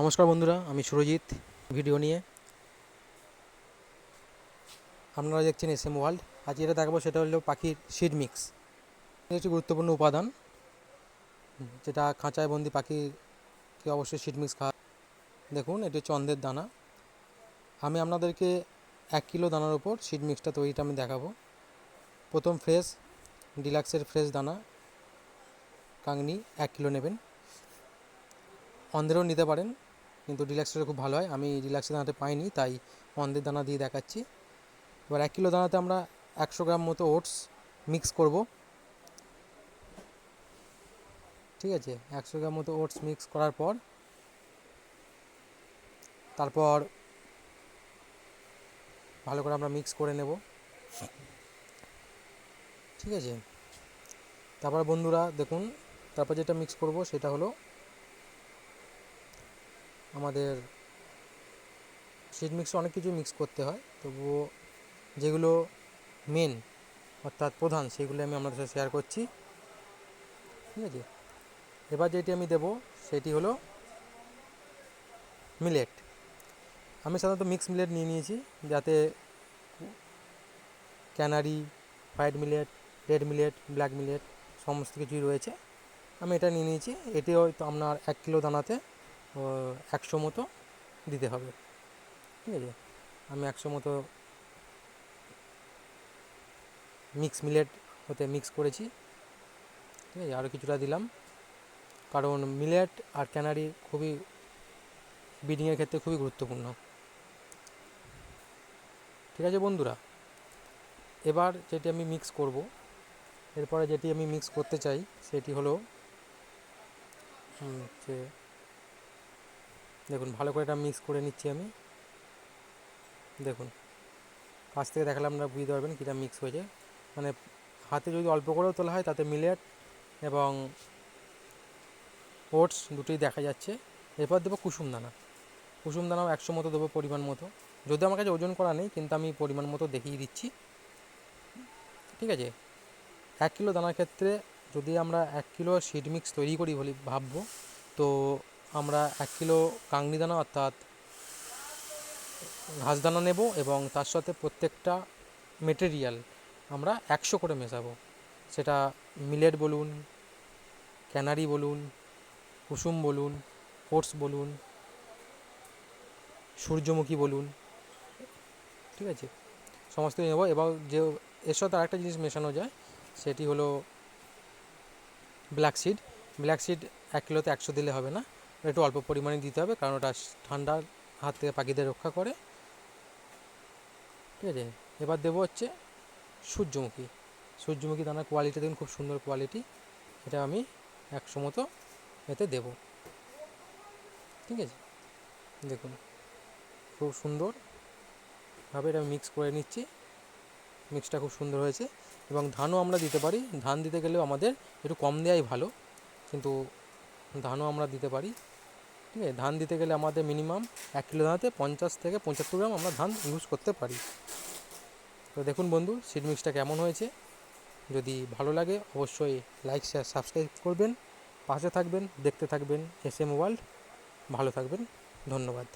নমস্কার বন্ধুরা, আমি সুরজিৎ, ভিডিও নিয়ে। আপনারা দেখছেন এস এম ওয়ার্ল্ড। আজ যেটা দেখাবো সেটা হলো পাখির সিড মিক্স একটি গুরুত্বপূর্ণ উপাদান, যেটা খাঁচায় বন্দি পাখিকে অবশ্যই সিড মিক্স খাওয়া দেখুন, এটি চন্দের দানা। আমি আপনাদেরকে এক কিলো দানার উপর সিড মিক্সটা তৈরিটা আমি দেখাবো। প্রথম ফ্রেশ ডিলাক্সের ফ্রেশ দানা কাংনি এক কিলো নেবেন। অন্ধেরও নিতে পারেন, কিন্তু রিল্যাক্সের খুব ভালো হয়। আমি রিল্যাক্সের দানাতে পাইনি, তাই অন্ধের দানা দিয়ে দেখাচ্ছি। এবার এক কিলো দানাতে আমরা একশো গ্রাম মতো ওটস মিক্স করব। ঠিক আছে, একশো গ্রাম মতো ওটস মিক্স করার পর, তারপর ভালো করে আমরা মিক্স করে নেব। ঠিক আছে? তারপর বন্ধুরা দেখুন, তারপর যেটা মিক্স করব সেটা হলো আমাদের সিড মিক্সে অনেক কিছু মিক্স করতে হয়। তবুও যেগুলো মেন অর্থাৎ প্রধান সেগুলো আমি আপনাদের সাথে শেয়ার করছি। ঠিক আছে? এবার যেটি আমি দেব সেটি হলো মিলেট আমি সাধারণত মিক্স মিলেট নিয়ে নিয়েছি যাতে canary white millet red millet black millet সমস্ত কিছুই রয়েছে। আমি এটা নিয়ে নিয়েছি। এটি হয়তো আপনার এক কিলো দানাতে একশো মতো দিতে হবে। ঠিক আছে? আমি একশো মতো মিক্স মিলেট হতে মিক্স করেছি। ঠিক আছে? আরও কিছুটা দিলাম। কারণ মিলেট আর ক্যানারি খুবই ব্রিডিংয়ের ক্ষেত্রে খুবই গুরুত্বপূর্ণ। ঠিক আছে বন্ধুরা? এবার যেটি আমি মিক্স করব, এরপরে যেটি আমি মিক্স করতে চাই, সেটি হলো যে দেখুন, ভালো করে এটা মিক্স করে নিচ্ছি আমি। দেখুন, কাছ থেকে দেখালে আপনারা বুঝতে পারবেন কীটা মিক্স হয়েছে। মানে হাতে যদি অল্প করেও তোলা হয়, তাতে মিলেট এবং ওটস দুটোই দেখা যাচ্ছে। এরপর দেবো কুসুম দানা। কুসুম দানাও একশো মতো দেবো পরিমাণ মতো। যদিও আমার কাছে ওজন করা নেই, কিন্তু আমি পরিমাণ মতো দেখিয়ে দিচ্ছি। ঠিক আছে? এক কিলো দানার ক্ষেত্রে যদি আমরা এক কিলো সিড মিক্স তৈরি করি বলি ভাববো, তো আমরা এক কিলো কাংনি দানা অর্থাৎ ঘাস দানা নেব এবং তার সাথে প্রত্যেকটা মেটেরিয়াল আমরা একশো করে মেশাবো। সেটা মিলেট বলুন ক্যানারি বলুন, কুসুম বলুন ওটস বলুন, সূর্যমুখী বলুন, ঠিক আছে? সমস্ত নেব এবং যে এর সাথে আরেকটা জিনিস মেশানো যায়, সেটি হলো ব্ল্যাক সিড ব্ল্যাক সিড এক কিলোতে একশো দিলে হবে না। একটু অল্প পরিমাণে দিতে হবে, কারণ ওটা ঠান্ডার হাত থেকে পাখিদের রক্ষা করে। ঠিক আছে? এবার দেবো হচ্ছে সূর্যমুখী। সূর্যমুখী দানার কোয়ালিটি দেখুন, খুব সুন্দর কোয়ালিটি এটা আমি একশো মতো এতে দেব। ঠিক আছে? দেখুন, খুব সুন্দরভাবে এটা মিক্স করে নিচ্ছি। মিক্সটা খুব সুন্দর হয়েছে। এবং ধানও আমরা দিতে পারি। ধান দিতে গেলেও আমাদের একটু কম দেওয়াই ভালো, কিন্তু ধানও আমরা দিতে পারি। ঠিক আছে? ধান দিতে গেলে আমাদের মিনিমাম এক কিলো দানাতে পঞ্চাশ থেকে পঁচাত্তর গ্রাম আমরা ধান ইউজ করতে পারি। তো দেখুন বন্ধু সিড মিক্সটা কেমন হয়েছে? যদি ভালো লাগে অবশ্যই লাইক শেয়ার সাবস্ক্রাইব করবেন। পাশে থাকবেন, দেখতে থাকবেন এস এম ওয়ার্ল্ড ভালো থাকবেন। ধন্যবাদ।